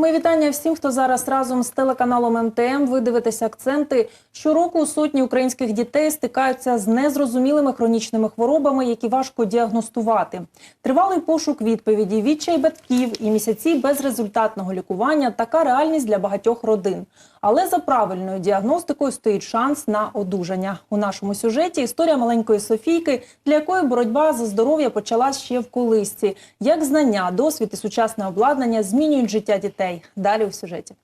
Ми вітання всім, хто зараз разом з телеканалом МТМ. Ви дивитеся акценти. Щороку сотні українських дітей стикаються з незрозумілими хронічними хворобами, які важко діагностувати. Тривалий пошук відповіді, відчай батьків і місяці безрезультатного лікування така реальність для багатьох родин. Але за правильною діагностикою стоїть шанс на одужання. У нашому сюжеті історія маленької Софійки, для якої боротьба за здоров'я почалась ще в колисці. Як знання, досвід і сучасне обладнання змінюють життя дітей. Далі у сюжеті.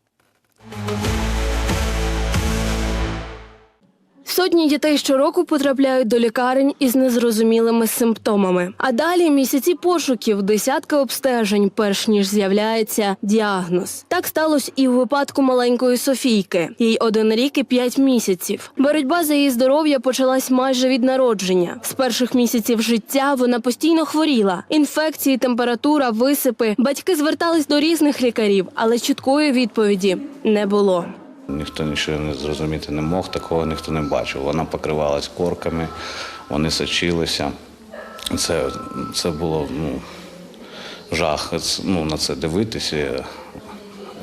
Сотні дітей щороку потрапляють до лікарень із незрозумілими симптомами. А далі місяці пошуків, десятки обстежень, перш ніж з'являється діагноз. Так сталося і у випадку маленької Софійки. Їй один рік і п'ять місяців. Боротьба за її здоров'я почалась майже від народження. З перших місяців життя вона постійно хворіла. Інфекції, температура, висипи. Батьки звертались до різних лікарів, але чіткої відповіді не було. Ніхто нічого не зрозуміти не мог, такого ніхто не бачив. Вона покривалась корками, вони сочилися. Це, це було ну, жах ну, на це дивитися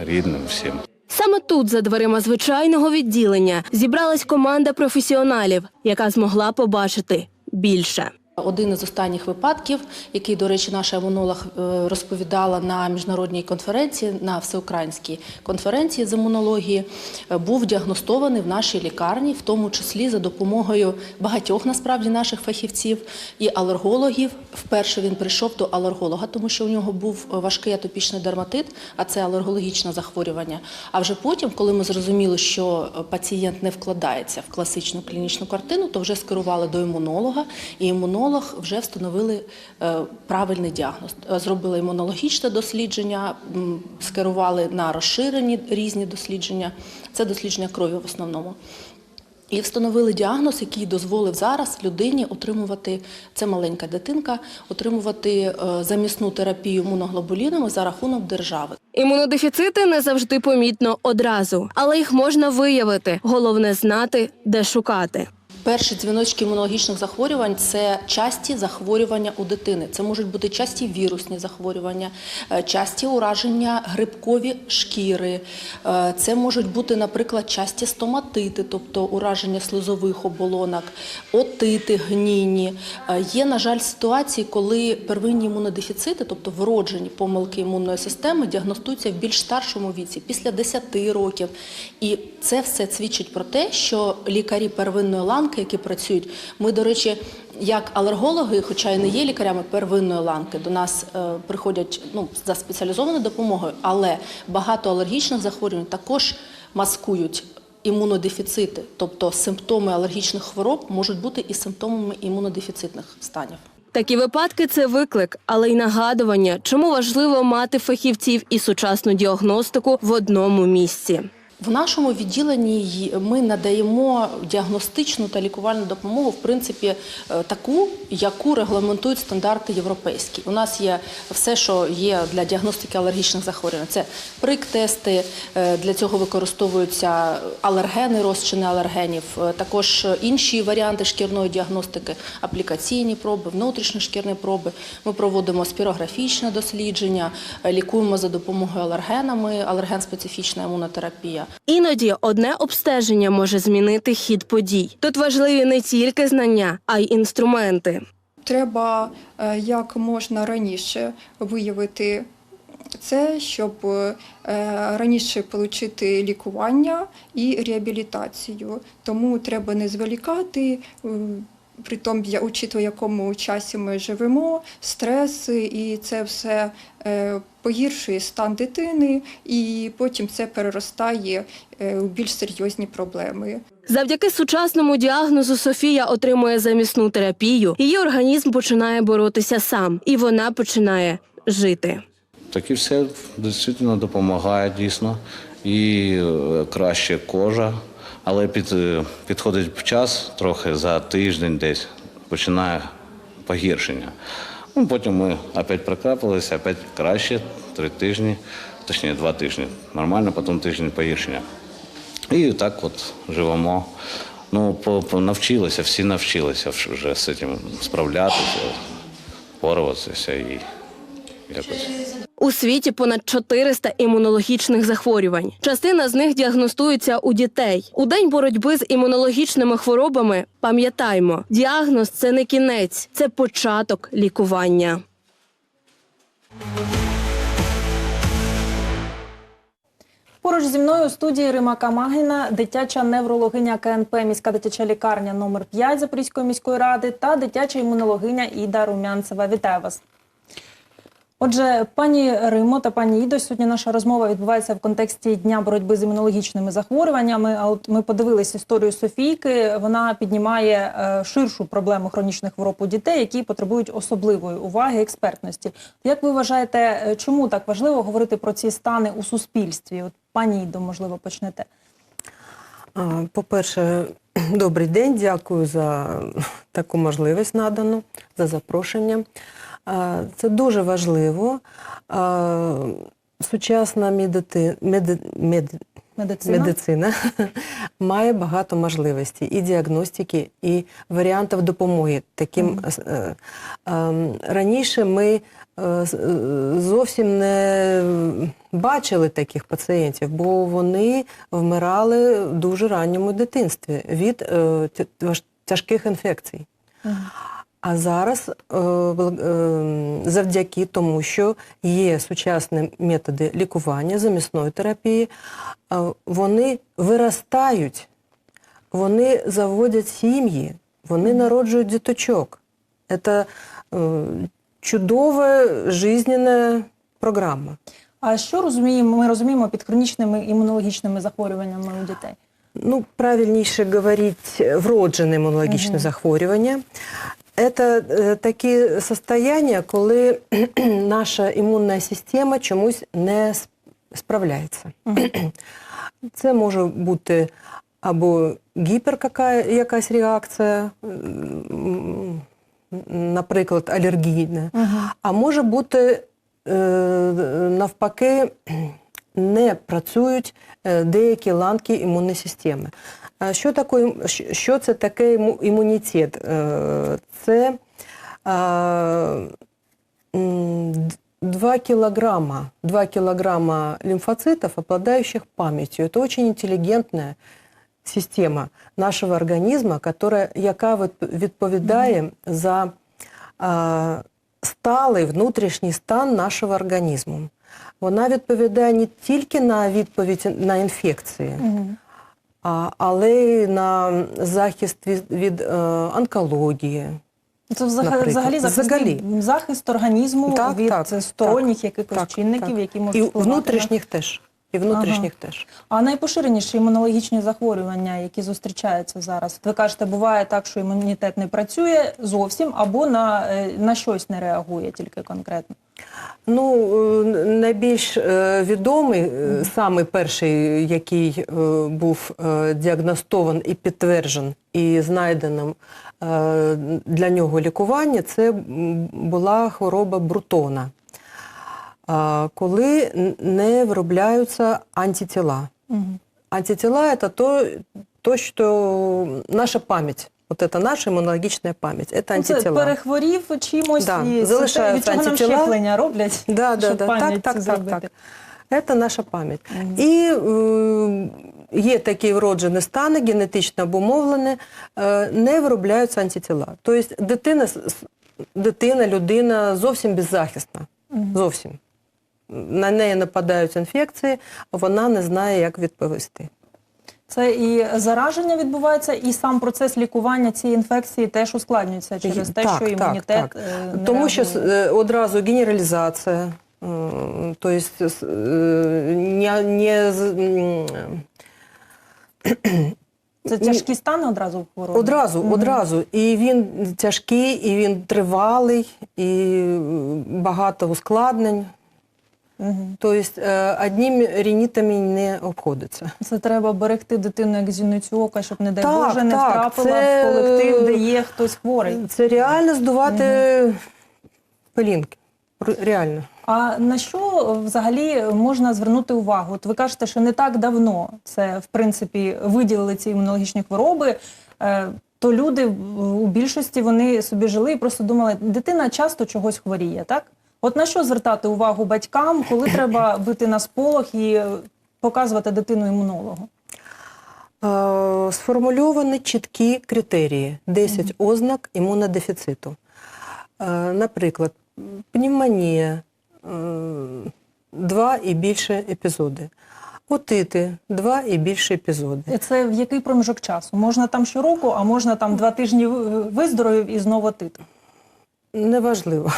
рідним всім. Саме тут, за дверима звичайного відділення, зібралась команда професіоналів, яка змогла побачити більше. Один із останніх випадків, який, до речі, наша імунолог е, розповідала на міжнародній конференції, на всеукраїнській конференції з імунології, е, був діагностований в нашій лікарні, в тому числі за допомогою багатьох насправді наших фахівців і алергологів. Вперше він прийшов до алерголога, тому що у нього був важкий атопічний дерматит, а це алергологічне захворювання. А вже потім, коли ми зрозуміли, що пацієнт не вкладається в класичну клінічну картину, то вже скерували до імунолога, і імунолог вже встановили е, правильний діагноз. Е, Зробили імунологічне дослідження, скерували на розширені різні дослідження. Це дослідження крові в основному. І встановили діагноз, який дозволив зараз людині отримувати, це маленька дитинка, отримувати е, замісну терапію імуноглобулінами за рахунок держави. Імунодефіцити не завжди помітно одразу, але їх можна виявити. Головне знати, де шукати. Перші дзвіночки імунологічних захворювань це часті захворювання у дитини. Це можуть бути часті вірусні захворювання, е, часті ураження грибкові шкіри. Е, Це можуть бути, наприклад, часті стоматити, тобто ураження слизових оболонок, отити гнійні. Е, Є, на жаль, ситуації, коли первинні імунодефіцити, тобто вроджені помилки імунної системи, діагностуються в більш старшому віці, після 10 років. І це все свідчить про те, що лікарі первинної ланки, які працюють, ми, до речі, як алергологи, хоча і не є лікарями первинної ланки, до нас е, приходять ну, за спеціалізованою допомогою, але багато алергічних захворювань також маскують імунодефіцити, тобто симптоми алергічних хвороб можуть бути і симптомами імунодефіцитних станів. Такі випадки це виклик, але й нагадування, чому важливо мати фахівців і сучасну діагностику в одному місці. В нашому відділенні ми надаємо діагностичну та лікувальну допомогу, в принципі, е, таку, яку регламентують стандарти європейські. У нас є все, що є для діагностики алергічних захворювань. Це прик-тести, е, для цього використовуються алергени, розчини алергенів, е, також інші варіанти шкірної діагностики, аплікаційні проби, внутрішньошкірні проби. Ми проводимо спірографічне дослідження, лікуємо за допомогою алергенами, алерген-специфічна імунотерапія. Іноді одне обстеження може змінити хід подій. Тут важливі не тільки знання, а й інструменти. Треба е, як можна раніше виявити це, щоб е, раніше отримати лікування і реабілітацію. Тому треба не зволікати. е, При тому, я в якому часі ми живемо, стреси, і це все погіршує стан дитини, і потім це переростає е, у більш серйозні проблеми. Завдяки сучасному діагнозу Софія отримує замісну терапію. Її організм починає боротися сам, і вона починає жити. Такі все дійсно допомагає дійсно. І е, краще кожа, але під, е, підходить час трохи за тиждень десь починає погіршення. Ну, потім ми опять прокрапилися, опять краще, три тижні, точніше два тижні. Нормально, потім тиждень погіршення. І так от живемо. Ну, навчилися, всі навчилися вже з цим справлятися, боротися і якось. У світі понад 400 імунологічних захворювань. Частина з них діагностується у дітей. У день боротьби з імунологічними хворобами пам'ятаймо, діагноз це не кінець, це початок лікування. Поруч зі мною у студії Рима Камагіна, дитяча неврологиня КНП, міська дитяча лікарня номер 5 Запорізької міської ради та дитяча імунологиня Іда Румянцева. Вітаю вас. Отже, пані Римо та пані Ідо, сьогодні наша розмова відбувається в контексті дня боротьби з імунологічними захворюваннями. А от ми подивилися історію Софійки. Вона піднімає е, ширшу проблему хронічних хвороб у дітей, які потребують особливої уваги, експертності. Як ви вважаєте, е, чому так важливо говорити про ці стани у суспільстві? От пані Ідо, можливо, почнете. По-перше, добрий день, дякую за таку можливість надану, за запрошення. А, Це дуже важливо. Сучасна медити... меди... мед... Медицина. медицина має багато можливостей і діагностики, і варіантів допомоги. Таким е, е, раніше ми е, е, зовсім не бачили таких пацієнтів, бо вони вмирали в дуже ранньому дитинстві від е, тяжких інфекцій. А зараз е, е, завдяки тому, що є сучасні методи лікування, замісної терапії, е, вони виростають, вони заводять сім'ї, вони народжують діточок. Це чудова жизненна програма. А що розуміємо? Ми розуміємо під хронічними імунологічними захворюваннями у дітей? Ну, правильніше говорити, вроджене імунологічне захворювання. Це е, такі состояння, коли наша імунна система чомусь не справляється. Це може бути або гіпер якась реакція, наприклад, алергійна, а може бути е, навпаки не працюють е, деякі ланки імунної системи. А Що, таке, що- це таке імунітет? Е, Це а, 2 килограмма, 2 килограмма лимфоцитов, обладающих памятью. Это очень интеллигентная система нашого організму, которая, яка від- відповідає за а, сталий внутрішній стан нашого організму. Вона відповідає не тільки на відповідь на інфекції, а, але й на захист від, від е, онкології. Це взагалі, взагалі захист, захист організму Так, від так, сторонніх так, якихось так, чинників, так. які можуть І на- внутрішніх теж. І внутрішніх теж. А найпоширеніші імунологічні захворювання, які зустрічаються зараз? Ви кажете, буває так, що імунітет не працює зовсім або на, е, на щось не реагує тільки конкретно. Ну, е, найбільш е, відомий, саме перший, який був діагностований і підтверджений, і знайденим для нього лікування, це була хвороба Брутона, коли не виробляються антитіла. Антитіла – це то, то, що наша пам'ять. Вот это наша імунологічна пам'ять. Это Ну, Це антитіла. перехворів чимось Да, і це залишаються від чого нам щеплення роблять, Да, да, щоб да. Так, пам'ять так, так, зробити. так. Це наша пам'ять. І е, є такі вроджені стани, генетично обумовлені, е, не виробляються антитіла. Тобто дитина, дитина, людина зовсім беззахисна. Зовсім. На неї нападають інфекції, вона не знає, як відповісти. Це і зараження відбувається, і сам процес лікування цієї інфекції теж ускладнюється через те, Так, що імунітет так. е, не Тому що е, одразу генералізація, тобто не, не Це тяжкі стани одразу в хворобі? Одразу, одразу. І він тяжкий, і він тривалий, і багато ускладнень. Мгм. Тобто е, одним рінітами не обходиться. Це треба берегти дитину як зіницю ока, щоб, не дай Так, Боже, не так, втрапила це- в колектив, де є хтось хворий. Це реально здувати пилінки. Р- Реально. А на що взагалі можна звернути увагу? От ви кажете, що не так давно це в принципі виділили ці імунологічні хвороби. е, то люди у більшості вони собі жили і просто думали, дитина часто чогось хворіє, так? От на що звертати увагу батькам, коли треба бити на сполох і показувати дитину імунологу? Е, Сформульовані чіткі критерії, 10 ознак імунодефіциту. Е, Наприклад, пневмонія, е, два і більше епізоди. Отити, два і більше епізоди. І Це в який проміжок часу? Можна там щороку, а можна там два тижні виздоровів і знову тит. Неважливо.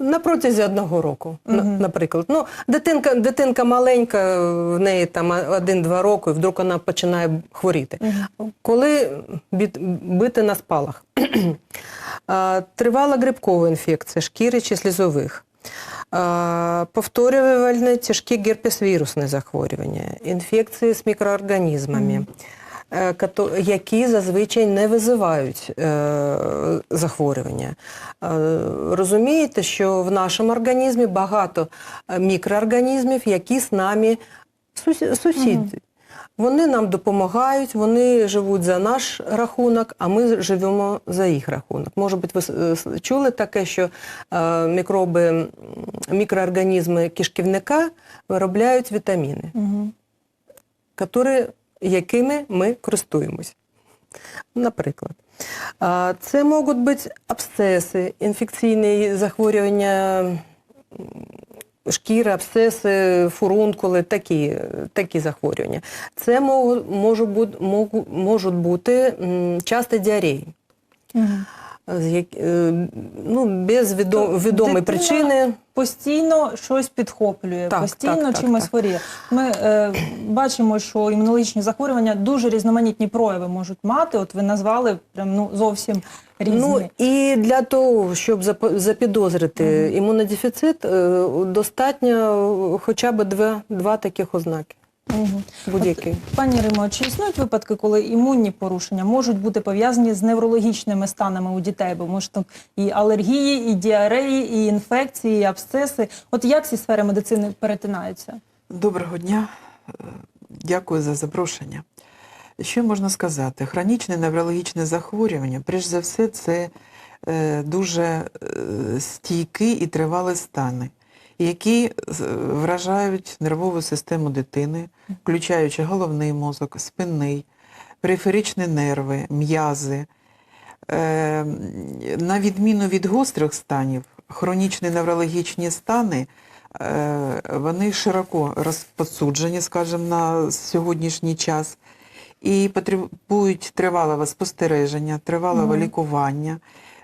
На протязі одного року, на- наприклад. Ну, дитинка, дитинка маленька, в неї там один-два роки, вдруг вона починає хворіти. Коли біт- бити на спалах? Тривала грибкова інфекція шкіри чи слізових. Повторювальне тяжкі герпес-вірусне захворювання, інфекції з мікроорганізмами, кото- які зазвичай не визивають е, захворювання. Е, Розумієте, що в нашому організмі багато е, мікроорганізмів, які з нами сусіди. Вони нам допомагають, вони живуть за наш рахунок, а ми живемо за їх рахунок. Може бути, ви чули таке, що е, мікроби, мікроорганізми кишківника виробляють вітаміни, Угу. Якими ми користуємось. Наприклад, це можуть бути абсцеси, інфекційні захворювання шкіри, абсцеси, фурункули, такі, такі захворювання. Це можуть, бути, можу- можуть бути часто діареї. Е, ну, без відо- відомої Дитина причини. Постійно щось підхоплює, Так, постійно так, так, чимось так. хворіє. Ми е, бачимо, що імунологічні захворювання дуже різноманітні прояви можуть мати. От ви назвали прям ну зовсім різні. Ну і для того, щоб зап- запідозрити імунодефіцит, е, достатньо хоча б два, два таких ознаки. Мгм. Будь-які. Пані Римо, чи існують випадки, коли імунні порушення можуть бути пов'язані з неврологічними станами у дітей? Бо може там і алергії, і діареї, і інфекції, і абсцеси. От як ці сфери медицини перетинаються? Доброго дня, дякую за запрошення. Що можна сказати? Хронічне неврологічне захворювання, перш за все, це е, дуже е, стійкі і тривалі стани, які вражають нервову систему дитини, включаючи головний мозок, спинний, периферичні нерви, м'язи. Е, На відміну від гострих станів, хронічні неврологічні стани е, вони широко розпосуджені, скажімо, на сьогоднішній час і потребують тривалого спостереження, тривалого лікування,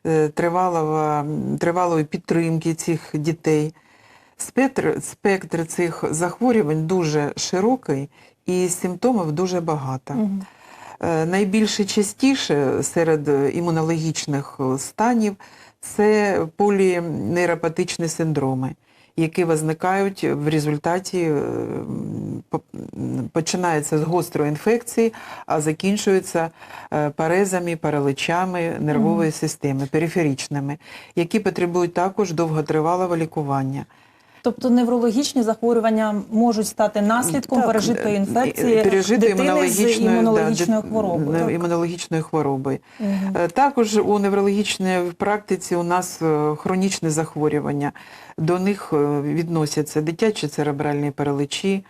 е, тривалого, тривалої підтримки цих дітей. Спектр, спектр цих захворювань дуже широкий і симптомів дуже багато. Е, Найбільше частіше серед імунологічних станів це полінейропатичні синдроми, які визникають в результаті, е, починається з гострої інфекції, а закінчується е, парезами, параличами нервової системи, периферичними, які потребують також довготривалого лікування. Тобто неврологічні захворювання можуть стати наслідком Так, пережитої е, інфекції пережитої дитини імунологічної, да, імунологічною дит- хворобою. Так. імунологічної хвороби. Мгм. Е, Також у неврологічній практиці у нас е, хронічні захворювання. До них е, відносяться дитячі церебральні параличі,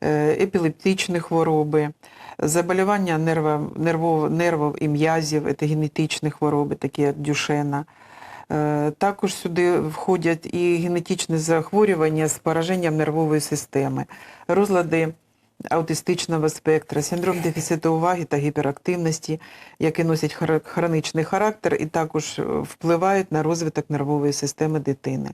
е, епілептичні хвороби, заболівання нервов, нервів і м'язів, це генетичні хвороби, такі як дюшена. Е, Також сюди входять і генетичні захворювання з пораженням нервової системи, розлади аутистичного спектра, синдром дефіциту уваги та гіперактивності, які носять хронічний характер і також е, впливають на розвиток нервової системи дитини.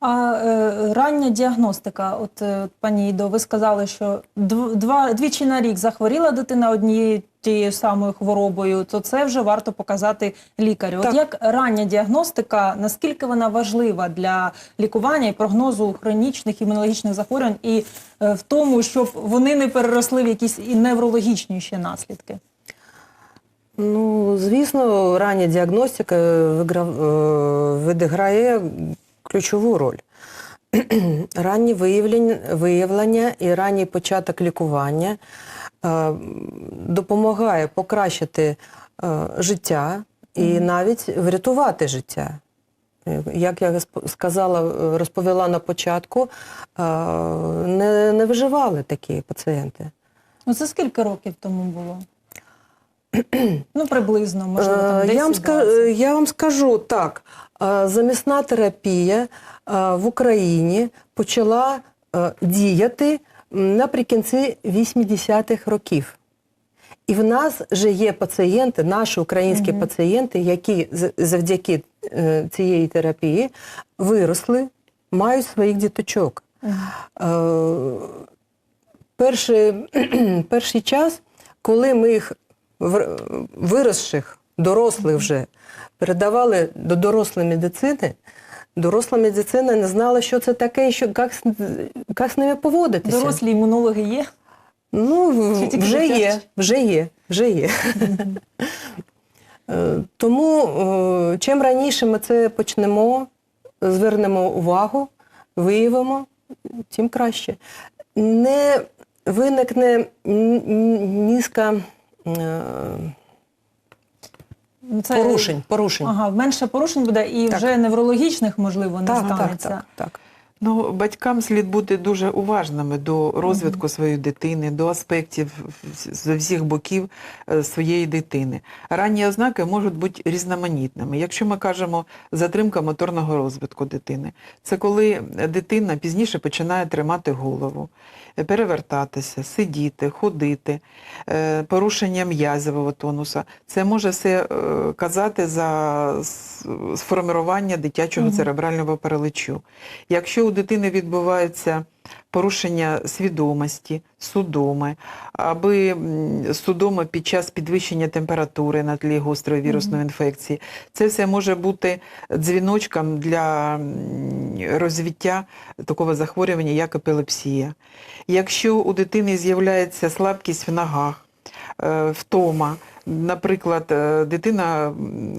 А е, рання діагностика, от е, пані Ідо, ви сказали, що дв- два двічі на рік захворіла дитина однією тією самою хворобою, то це вже варто показати лікарю. От Так. як рання діагностика, наскільки вона важлива для лікування і прогнозу хронічних імунологічних захворювань, і е, в тому, щоб вони не переросли в якісь і неврологічні ще наслідки? Ну, звісно, рання діагностика вигра- е, відіграє ключову роль. Раннє виявлення, виявлення і ранній початок лікування е, допомагає покращити е, життя і навіть врятувати життя. Е, Як я сказала, розповіла на початку, е, не, не виживали такі пацієнти. Ну це скільки років тому було? ну, приблизно, можливо, там Е, 10 я, вам я вам скажу так: замісна терапія е, в Україні почала е, діяти наприкінці 80-х років. І в нас вже є пацієнти, наші українські пацієнти, які завдяки е, цієї терапії виросли, мають своїх діточок. Е, перший, перший час, коли ми їх виросших, дорослих вже, передавали до дорослої медицини, доросла медицина не знала, що це таке, і що, як, з- як з ними поводитися. Дорослі імунологи є. Ну, вже є, вже є, вже є. Е, Тому е, чим раніше ми це почнемо, звернемо увагу, виявимо, тим краще. Не виникне низка е, Це... порушень. порушень. Ага, менше порушень буде і Так. вже неврологічних, можливо, не Так, так, станеться. так, так. Ну, батькам слід бути дуже уважними до розвитку своєї дитини, до аспектів з всіх боків е, своєї дитини. Ранні ознаки можуть бути різноманітними. Якщо ми кажемо затримка моторного розвитку дитини, це коли дитина пізніше починає тримати голову, е, перевертатися, сидіти, ходити, е, порушення м'язового тонуса. Це може все казати за сформування дитячого церебрального параличу. Якщо у дитини відбувається порушення свідомості, судоми, аби судома під час підвищення температури на тлі гострої вірусної інфекції, це все може бути дзвіночком для розвиття такого захворювання, як епілепсія. Якщо у дитини з'являється слабкість в ногах, е, втома. Наприклад, е, дитина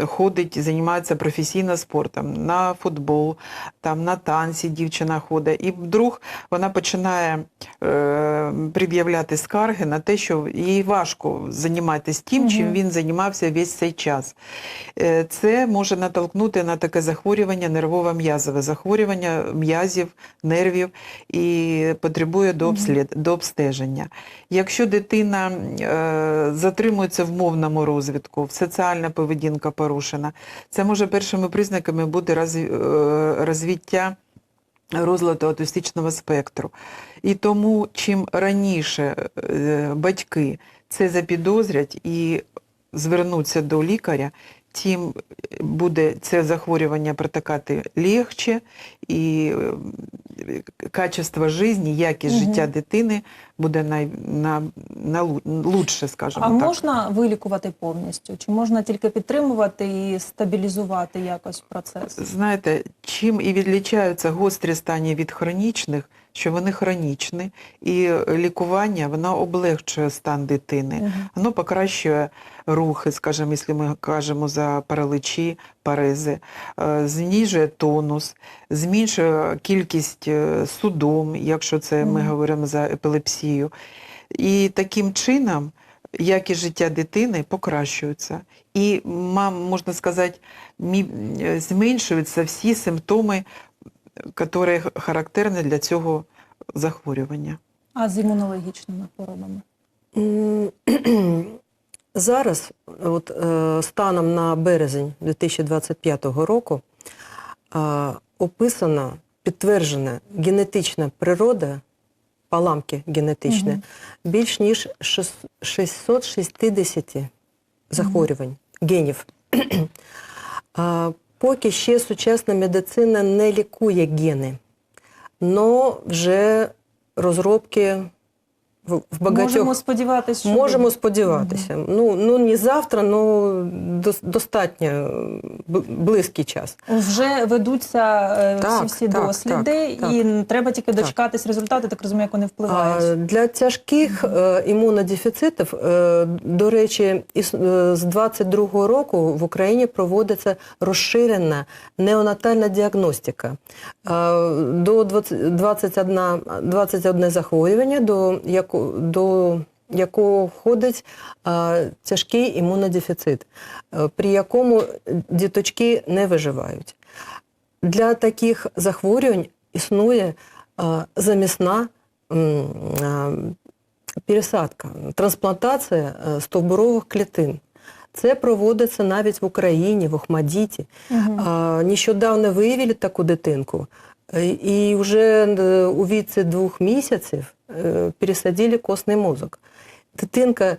ходить, займається професійно спортом, на футбол, там, на танці дівчина ходить, і вдруг вона починає е, пред'являти скарги на те, що їй важко займатися тим, чим він займався весь цей час. Е, Це може натолкнути на таке захворювання, нервово-м'язове захворювання м'язів, нервів і потребує до, обслід... до обстеження. Якщо дитина е, затримується в мовному розвитку, соціальна поведінка порушена, це може першими признаками бути е, розвиття розладу аутистичного спектру. І тому чим раніше е, батьки це запідозрять і звернуться до лікаря, тим буде це захворювання протикати легче, і е, качество життя, якість Мгм. життя дитини буде на, на, лучше, скажімо А так. можна вилікувати повністю? Чи можна тільки підтримувати і стабілізувати якось процес? Знаєте, чим і відлічаються гострі стані від хронічних, що вони хронічні, і лікування воно облегчує стан дитини. Воно покращує рухи, скажімо, якщо ми кажемо за параличі, парези, е, знижує тонус, зменшує кількість е, судом, якщо це ми говоримо за епілепсію. І таким чином якість життя дитини покращується. І, мам, можна сказати, е, зменшуються всі симптоми, які характерні для цього захворювання. А з імунологічними хворобами? Зараз, от, е, станом на березень 2025 року, е, описана, підтверджена генетична природа, паламки генетичні, Мгм. більш ніж 660 захворювань, генів. А, Поки ще сучасна медицина не лікує гени, але вже розробки в багатьох Можемо сподіватися, що Можемо сподіватися. Ну, ну не завтра, але достатньо близький час. Вже ведуться е, Так, всі, всі так, досліди, так, і треба тільки дочекатись результати, так розумію, як вони впливають. А, Для тяжких е, імунодефіцитів, е, до речі, іс- е, з 22-го року в Україні проводиться розширена неонатальна діагностика. Е, До 20 21, 21 захворювання, до, яку, до якого входить е, тяжкий імунодефіцит, е, при якому діточки не виживають. Для таких захворювань існує е, замісна е, пересадка, трансплантація е, стовбурових клітин. Це проводиться навіть в Україні, в Охмадіті. А, Нещодавно виявили таку дитинку, е, і вже е, у віці двох місяців е, пересадили костний мозок. Дитинка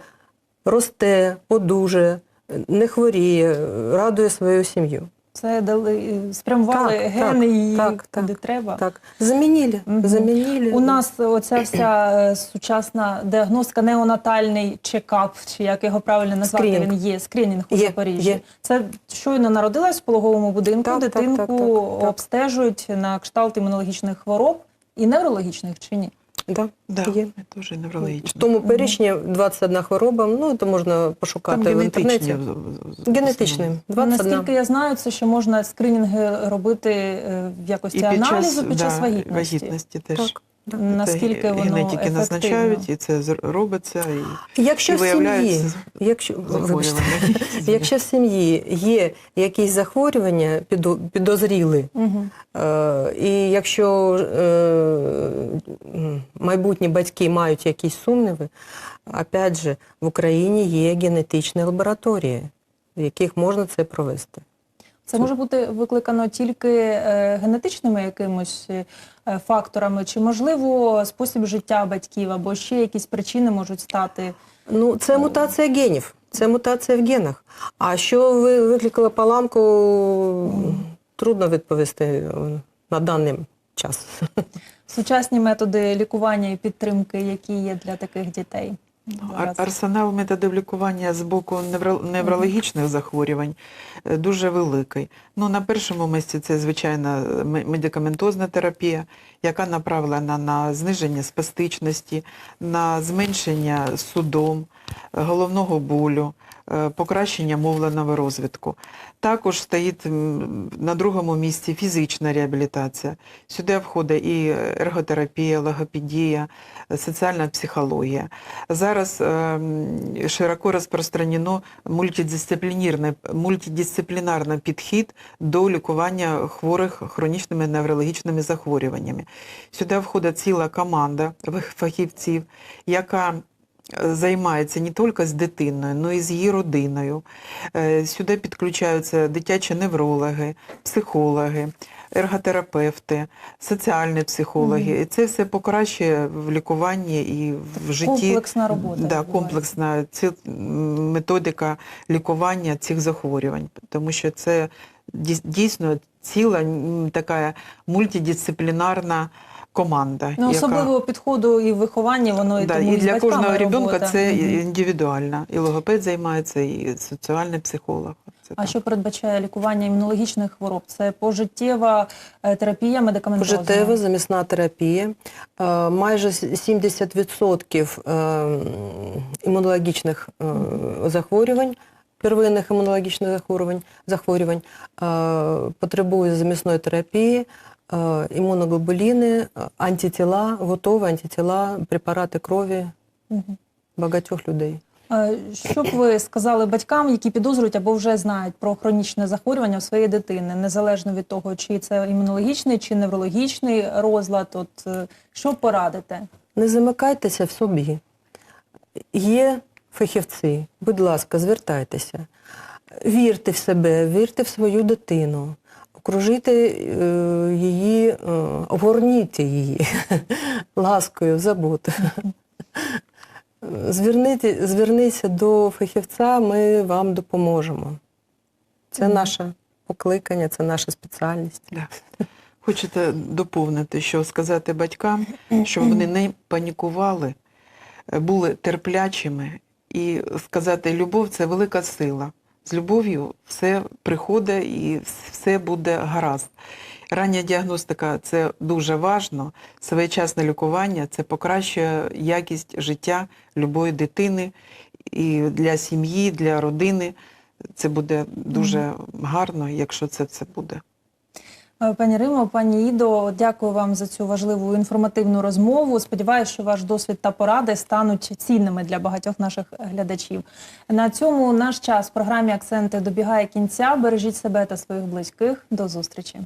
росте, одужує, не хворіє, радує свою сім'ю. Це дали спрямували Так, гени так, її так, так, куди треба. Так, замінили, Мгм. замінили. У нас оця вся е, сучасна діагностика, неонатальний чекап, чи як його правильно назвати, Скринінг. він є, скринінг у Є, Запоріжжі. є. Це щойно народилась в пологовому будинку, Так, так, дитинку так, так, так. обстежують на кшталт імунологічних хвороб і неврологічних чи ні? Да, Да, є. теж В тому перечні 21 хвороба, ну, то можна пошукати Там в інтернеті. генетичні. 21. Наскільки я знаю, це що можна скринінги робити е, в якості аналізу під час да, вагітності. вагітності теж. Так. Це Наскільки воно генетики ефективно? назначають, і це робиться. І... Якщо І в сім'ї, якщо, вибачте, якщо в сім'ї є якісь захворювання підо- підозріли, Угу. е, і якщо е, майбутні батьки мають якісь сумніви, опять же, в Україні є генетичні лабораторії, в яких можна це провести. Це може бути викликано тільки е, генетичними якимось е, факторами, чи можливо спосіб життя батьків, або ще якісь причини можуть стати. Ну, це мутація генів. Це мутація в генах. А що ви викликали паламку, трудно відповісти е, на даний час. Сучасні методи лікування і підтримки, які є для таких дітей. Ну, ар- Арсенал методів лікування з боку неврологічних захворювань е, дуже великий. Ну, на першому місці це, звичайно, медикаментозна терапія, яка направлена на зниження спастичності, на зменшення судом, е, головного болю, покращення мовленого розвитку. Також стоїть на другому місці фізична реабілітація. Сюди входить і ерготерапія, логопедія, е, соціальна психологія. Зараз е, широко розпространено мультидисциплінарний, підхід до лікування хворих хронічними неврологічними захворюваннями. Сюди входить ціла команда фахівців, яка е, займається не тільки з дитиною, але й з її родиною. Е, Сюди підключаються дитячі неврологи, психологи, ерготерапевти, соціальні психологи. І це все покращує в лікуванні і в житті. Комплексна робота Да, комплексна ці, методика лікування цих захворювань, тому що це дійсно ціла така мультидисциплінарна команда. Ну, особливого підходу і виховання воно і да, тому і для кожного ребенка це індивідуально. І логопед займається, і соціальний психолог. Це А так. що передбачає лікування імунологічних хвороб? Це пожиттєва е, терапія медикаментозна? Пожиттєва замісна терапія. Е, Майже с- 70% е, імунологічних захворювань, первинних імунологічних захворювань, захворювань потребує замісної терапії, е, імуноглобуліни, е, антитіла, готові антитіла, препарати крові Мгм. багатьох людей. Е, Що б ви сказали батькам, які підозрюють або вже знають про хронічне захворювання у своєї дитини, незалежно від того, чи це імунологічний чи неврологічний розлад? От е, що порадите? Не замикайтеся в собі. Є фахівці, будь ласка, звертайтеся. Вірте в себе, вірте в свою дитину, окружите е, її, е, огорніть її ласкою, заботою. Зверніть, зверніться до фахівця, ми вам допоможемо. Це наше покликання, це наша спеціальність. Да. Хочете доповнити, що сказати батькам, щоб вони не панікували, були терплячими і сказати, любов це велика сила. З любов'ю все приходить і все буде гаразд. Рання діагностика це дуже важно. Своєчасне лікування це покращує якість життя любої дитини і для сім'ї, для родини. Це буде дуже гарно, якщо це все буде. Е, Пані Римо, пані Ідо, дякую вам за цю важливу інформативну розмову. Сподіваюся, що ваш досвід та поради стануть цінними для багатьох наших глядачів. На цьому наш час в програмі Акценти добігає кінця. Бережіть себе та своїх близьких. До зустрічі.